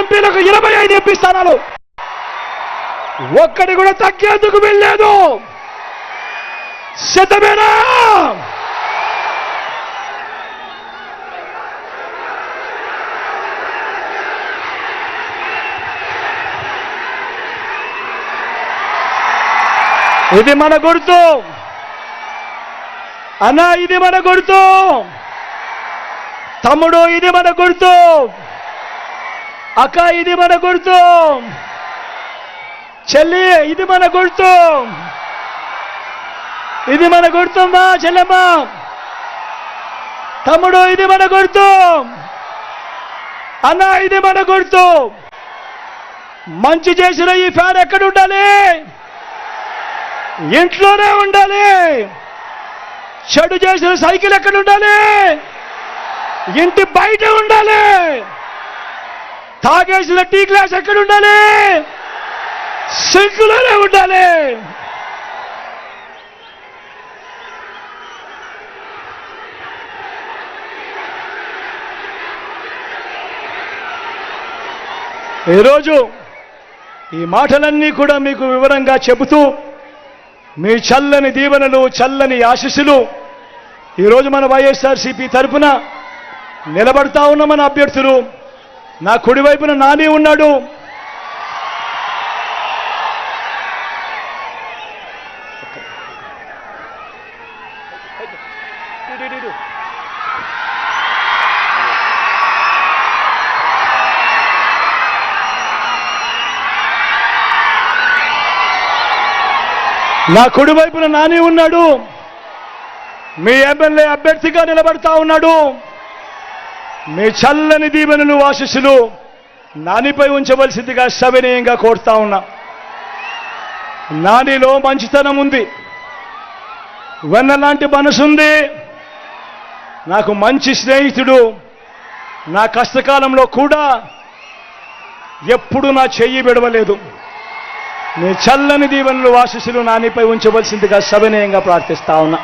ఎంపీలకు ఇరవై ఐదు ఎంపీ స్థానాలు. ఒక్కడి కూడా తగ్గేందుకు వెళ్ళలేదు సిద్ధమేనా ఇది మన గుర్తు. అన్న ఇది మన గుర్తు. తమ్ముడు ఇది మన గుర్తు. అక్క ఇది మన గుర్తు. చెల్లి ఇది మన గుర్తు. ఇది మన గుర్తమ్మా చెల్లెమ్మ. తమ్ముడు ఇది మన గుర్తు. అన్న ఇది మన గుర్తు. మంచి చేసిన ఈ ఫ్యాన్ ఎక్కడ ఉండాలి? ఇంట్లోనే ఉండాలి. చెడు చేసిన సైకిల్ ఎక్కడ ఉండాలి? ఇంటి బయట ఉండాలి. తాగేసిన టీ గ్లాస్ ఎక్కడ ఉండాలి సింకులోనే ఉండాలి. ఈరోజు ఈ మాటలన్నీ కూడా మీకు వివరంగా చెబుతూ మీ చల్లని దీవెనలు చల్లని ఆశీస్సులు ఈరోజు మన వైఎస్ఆర్సీపీ తరపున నిలబడతా ఉన్న మన అభ్యర్థులు నా కుడివైపున నాని ఉన్నాడు. నా కుడివైపున నాని ఉన్నాడు. మీ ఎమ్మెల్యే అభ్యర్థిగా నిలబడతా ఉన్నాడు. మీ చల్లని దీవెనలు ఆశీస్సులు నానిపై ఉంచవలసిందిగా సవినయంగా కోరుతా ఉన్నా. నానిలో మంచితనం ఉంది. వెన్నలాంటి మనసుంది నాకు మంచి స్నేహితుడు నా కష్టకాలంలో కూడా ఎప్పుడు నా చెయ్యి విడవలేదు. నీ చల్లని దీవెనలు ఆశీస్సులు నానిపై ఉంచవలసిందిగా సవినయంగా ప్రార్థిస్తా ఉన్నా.